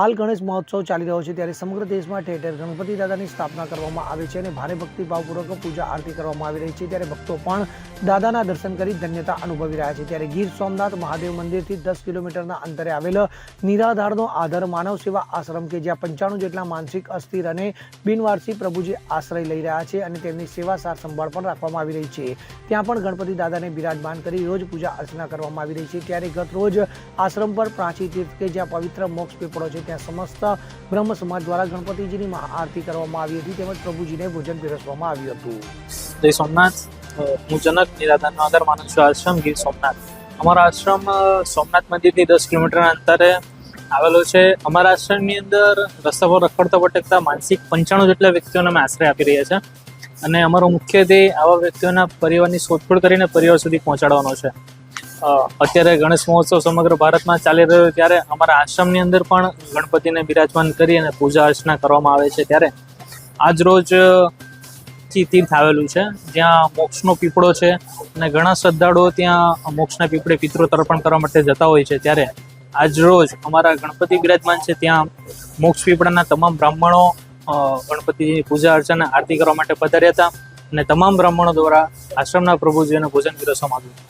હાલ ગણેશ મહોત્સવ ચાલી રહ્યો છે ત્યારે સમગ્ર દેશમાં ઠેર ઠેર ગણપતિ દાદાની સ્થાપના કરવામાં આવે છે અને ભારે ભક્તિભાવપૂર્વક પૂજા આરતી કરવામાં આવી રહી છે ત્યારે ભક્તો પણ દાદાના દર્શન કરી ધન્યતા અનુભવી રહ્યા છે. ત્યારે ગીર સોમનાથ મહાદેવ મંદિરથી દસ કિલોમીટરના અંતરે આવેલ નિરાધારનો આધાર માનવ સેવા આશ્રમ કે જ્યાં પંચાણું જેટલા માનસિક, અસ્થિર અને બિનવારસી પ્રભુજી આશ્રય લઈ રહ્યા છે અને તેમની સેવા સાર સંભાળ પણ રાખવામાં આવી રહી છે. ત્યાં પણ ગણપતિ દાદાને બિરાજમાન કરી રોજ પૂજા અર્ચના કરવામાં આવી રહી છે. ત્યારે ગત રોજ આશ્રમ પર પ્રાચી તીર્થ કે જ્યાં પવિત્ર મોક્ષ પીપળો છે ત્યાં સમસ્ત બ્રહ્મ સમાજ દ્વારા ગણપતિજીની આરતી કરવામાં આવી હતી તેમજ પ્રભુજીને ભોજન પીરસવામાં આવ્યું હતું. જય સોમનાથ. હું જનક નિરાધારનો આધાર માનું છું. આશ્રમ ગીર સોમનાથ. અમારો આશ્રમ સોમનાથ મંદિરથી દસ કિલોમીટરના અંતરે આવેલો છે. અમારા આશ્રમની અંદર રસ્તા પર રખડતા ભટકતા માનસિક પંચાણું જેટલા વ્યક્તિઓને અમે આશ્રય આપી રહ્યા છે. અને અમારો મુખ્ય ધ્યેય આવા વ્યક્તિઓના પરિવારની શોધખોળ કરીને પરિવાર સુધી પહોંચાડવાનો છે. અત્યારે ગણેશ મહોત્સવ સમગ્ર ભારતમાં ચાલી રહ્યો ત્યારે અમારા આશ્રમની અંદર પણ ગણપતિને બિરાજમાન કરી અને પૂજા અર્ચના કરવામાં આવે છે ત્યારે આજ રોજ તીર્થ આવેલું છે. જ્યાં મોક્ષનો પીપળો છે અને ઘણા શ્રદ્ધાળુઓ ત્યાં મોક્ષના પીપળે પિતૃ તર્પણ કરવા માટે જતા હોય છે. ત્યારે આજ રોજ અમારા ગણપતિ બિરાજમાન છે ત્યાં મોક્ષ પીપળાના તમામ બ્રાહ્મણો અ, ગણપતિજીની પૂજા અર્ચના આરતી કરવા માટે પધાર્યા હતા અને તમામ બ્રાહ્મણો દ્વારા આશ્રમના પ્રભુજીઓને ભોજન પીરસવામાં આવ્યું.